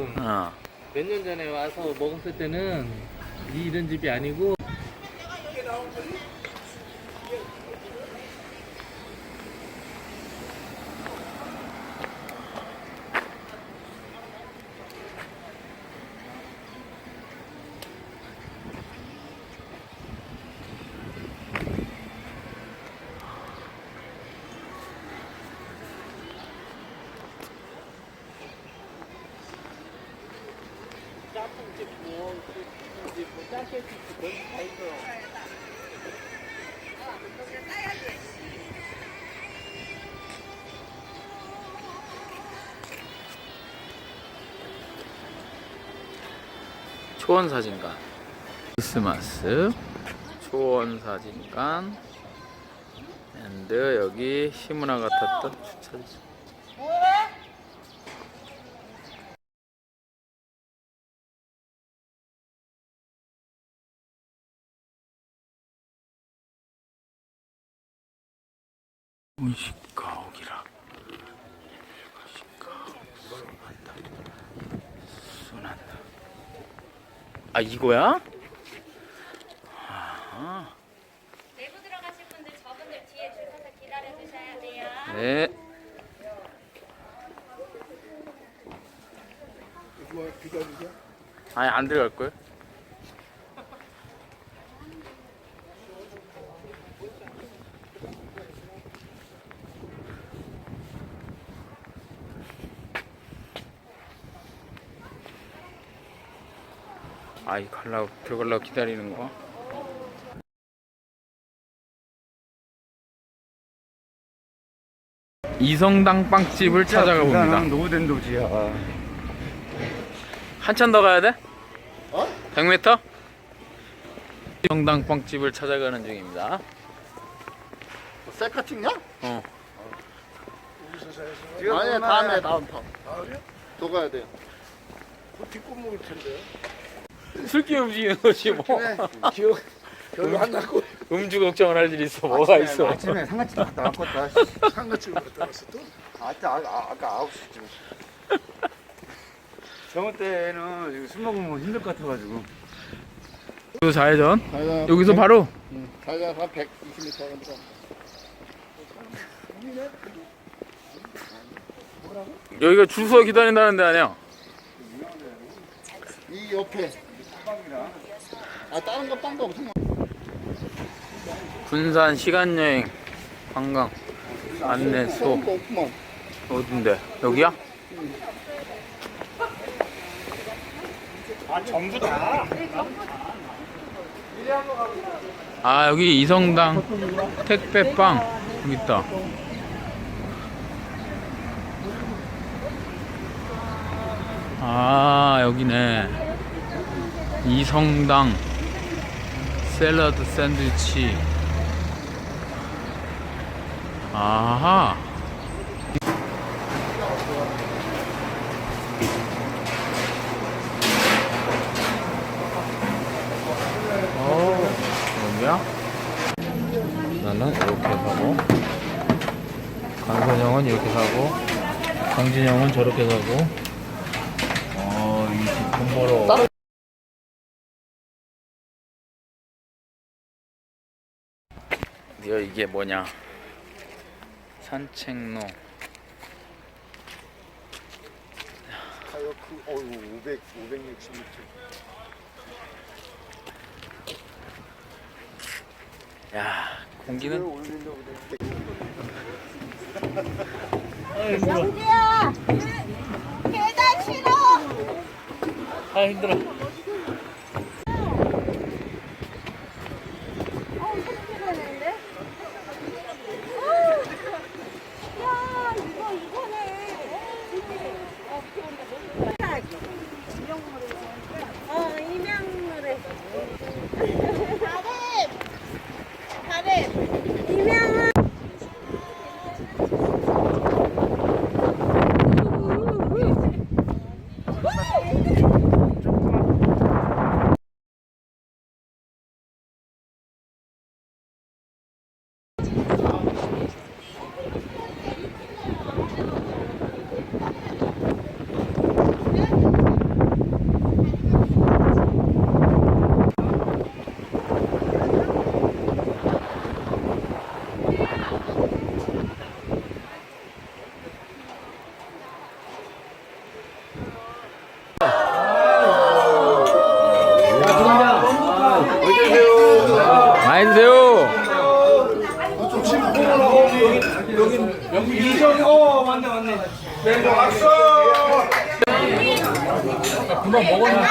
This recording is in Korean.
어. 몇 년 전에 와서 먹었을 때는 이 이런 집이 아니고 짬뽕집 뭐, 그, 뭐 짬깨집 그런 다 있어요. 초원 사진관. 크리스마스 초원 사진관. 앤드 여기 시문화가 탔던 주차장. 운식가옥이라 순한다 순한다 아 이거야? 아, 내부 들어가실 분들 저분들 뒤에 줄 서서 기다려 주셔야 돼요. 네 아니 안 들어갈걸? 아이 갈라고 들어가려고 기다리는 거 이성당 빵집을 찾아가 봅니다 노후된 도지야. 한참 더 가야 돼? 어? 100m? 이성당 빵집을 찾아가는 중입니다 셀카 찍냐? 어 아니 다음에 다음 판. 또 가야 돼요. 뒷골목일 텐데. 술기 움직이는 거지 뭐 기억 별로 안 나고 음주 걱정을 할 일이 있어 뭐가 있어 아침에 상가집 갔다 왔겠다. 상가집을 갔다 왔어 또. 아까 아까 아까 9시쯤. 저번 때는 지금 술 먹으면 힘들 것 같아가지고. 그 좌회전 여기서 바로 자기가 한 120m 정도. 여기가 줄 서 기다린다는 데 아니야 이 옆에. 아 다른 거 빵도 엄청 많아. 군산 시간여행 관광 안내소 오프만. 어딘데 여기야? 아 여기 이성당 택배빵 여기 있다 아 여기네 이성당 샐러드 샌드위치. 아하. 어, 여기야? 나는 이렇게 사고, 강선 형은 이렇게 사고, 강진 형은 저렇게 사고, 드디어 이게 뭐냐? 산책로. 가요크 어유 500 560m. 야, 공기는. 영지야, 계단 싫어. 아 힘들어. 어, 소리 나는데? 야, 이거 이거네. 어, 어, 임양물에. 다림, 다림, 임양을. 많이 드세요. 이정 어 맞네 맞네. 맹고 박수. 금방 먹었는데.